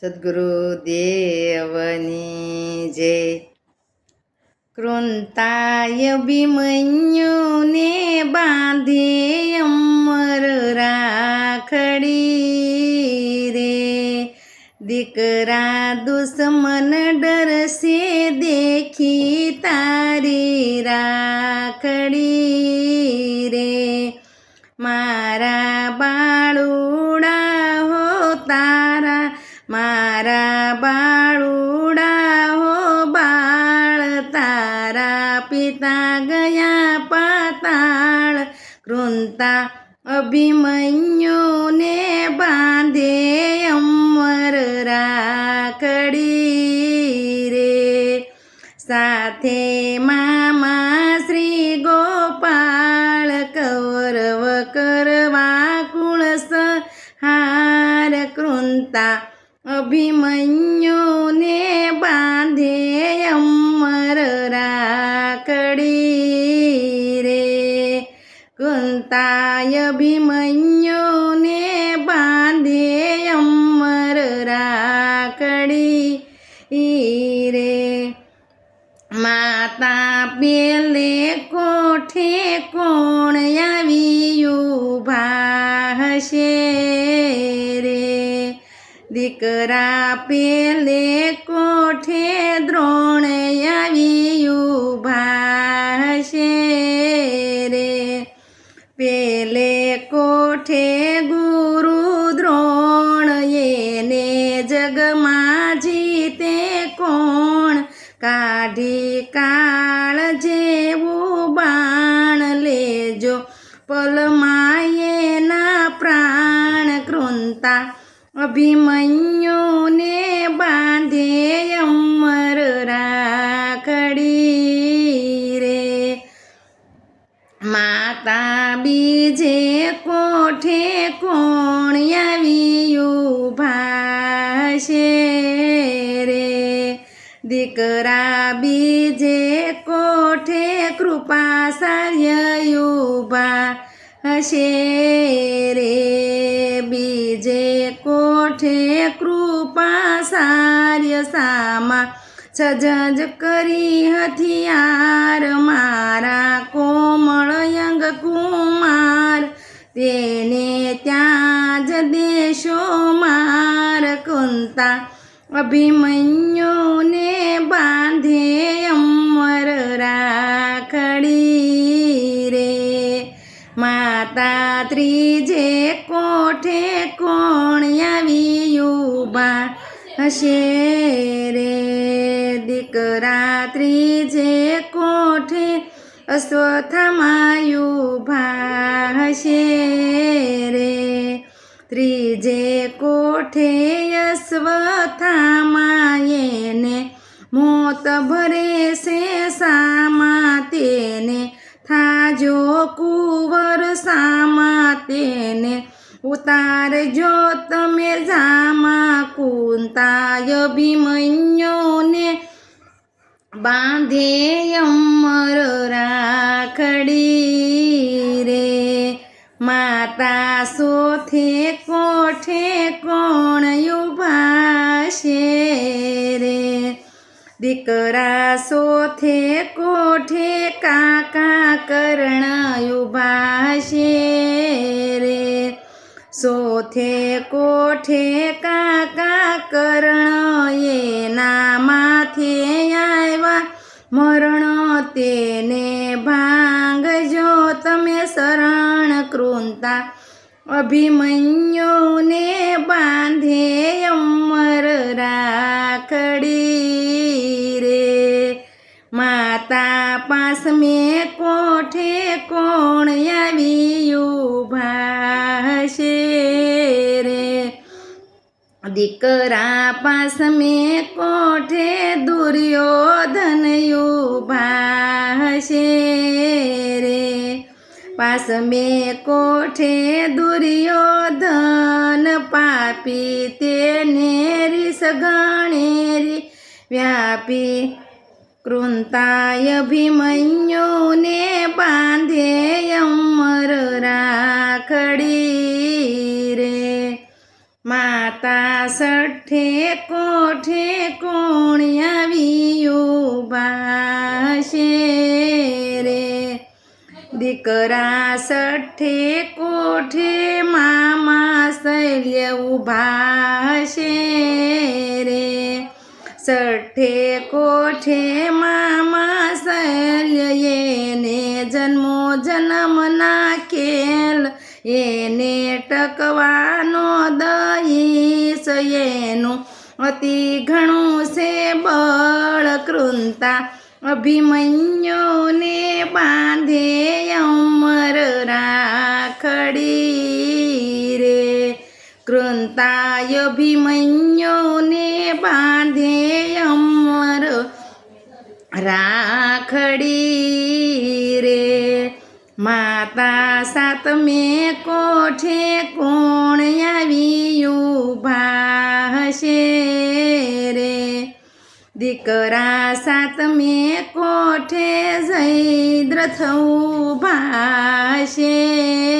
સદગુરુદેવની જય કૃંતાય ભીમન્યુને બાંધે અમર રાખડી રે. દીકરા દુશ્મન ડરશે, દેખી તારી રાખડી રે. મારા બાળુડા કૃંતા અભિમન્યુને બાંધે અમર રાખડી રે. સાથે મામા શ્રી ગોપાળ કૌરવ કરવા કુળસ હાર કૃંતા અભિમન્યુને માતા પેલે કોઠે કોણ આવ્યું? ભાષે રે. દીકરા પેલે કોઠે દ્રોણ આવ્યું? ભાષે રે. પેલે કોઠે ગુરુ દ્રોણ, એને જગમાં જીતે કોણ કાઢી કાળ જેવું બાણ લેજો. પલમાયેના પ્રાણ કૃંતા અભિમન્યુને બાંધે અમર રાખડી રે. માતા બીજે કોઠે કોણ આવી ભાષે દીકરા બીજે કોઠે કૃપા સાર્યુભા હશે રે? બીજે કોઠે કૃપા સાર્ય સામા સજજ કરી હથિયાર મારા કોમળ યંગ કુમાર તેને ત્યાં જ દેશો માર કુંતા. અભિમન્યુને બાંધે અમર રાખડી રે. માતા ત્રીજે કોઠે કોણ આવી બા હશે રે. દીકરા ત્રીજે કોઠે અશ્વથામાયું હશે રે. ત્રીજે કોઠે અશ્વથામાયેને મોત ભરે છે સામા તેને. થાજો કુંવર સામા તેને. ઉતારજો તમે જામા કુંતાય ભીમન્યોને. બાંધે અમર રાખડી દીકરા સોથે કોઠે કાકા કરણ યુભાશે રે. સોથે કોઠે કાકા કરણ એના માથે આવ્યા. મરણ તેને ભાંગજો, તમે શરણ કૃંતા. અભિમન્યુને બાંધે અમર રાખડી પાસ મેં કોઠે કોણ આવ્યું ભાષે રે? દીકરા પાસ મેં કોઠે દુર્યોધન ભાષે રે? પાસ મેં કોઠે દુર્યોધન પાપી તેને રીસ ગણેરી વ્યાપી કૃંતાય ભીમન્યુને બાંધે અમર રાખડી રે માતા સઠે કોઠે કોણ આવી ઊભા છે રે દીકરા સઠે કોઠે મામા શૈલ્ય ઉભાશે રે સઠ્ઠે કોઠે મામા શૈલ્ય એને જન્મો જન્મ નાખેલ. એને ટકવાનો દઈશ, એનું અતિ ઘણું છે બળ. કૃંતા અભિમન્યુને બાંધે અમર રાખડી. કૃંતાય અભિમન્યુને બાંધે અમર રાખડી રે માતા સાતમે કોઠે કોણ આવ્યું હશે રે દીકરા સાતમે કોઠે જયદ્રથ ઊભા છે રે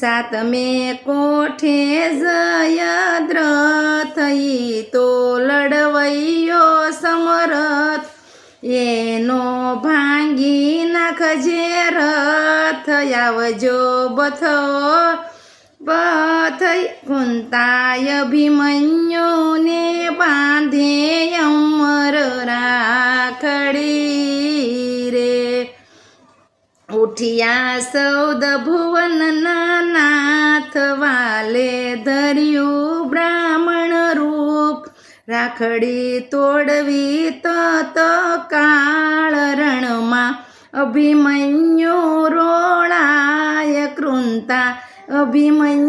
સાતમે કોઠે જયદ્ર થઈ તો લડવૈયો સમરથ. એનો ભાંગી નાખજે રથ આવજો બથો. બથ કુંતાય ભીમન્યુને બાંધે અમર રાખડી. ઉઠિયા સૌદ ભુવનના નાથ વાલે ધર્યું બ્રાહ્મણ રૂપ. રાખડી તોડવી તત કાળ રણમાં અભિમન્યુ રોળાય કૃંતા. અભિમન્યુને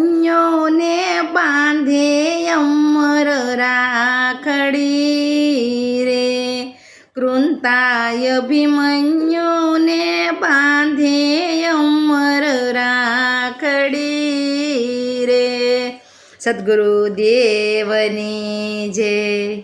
કૃંતાય અભિમન્યુને બાંધે અમર રાખડી રે. સદગુરુ દેવની જય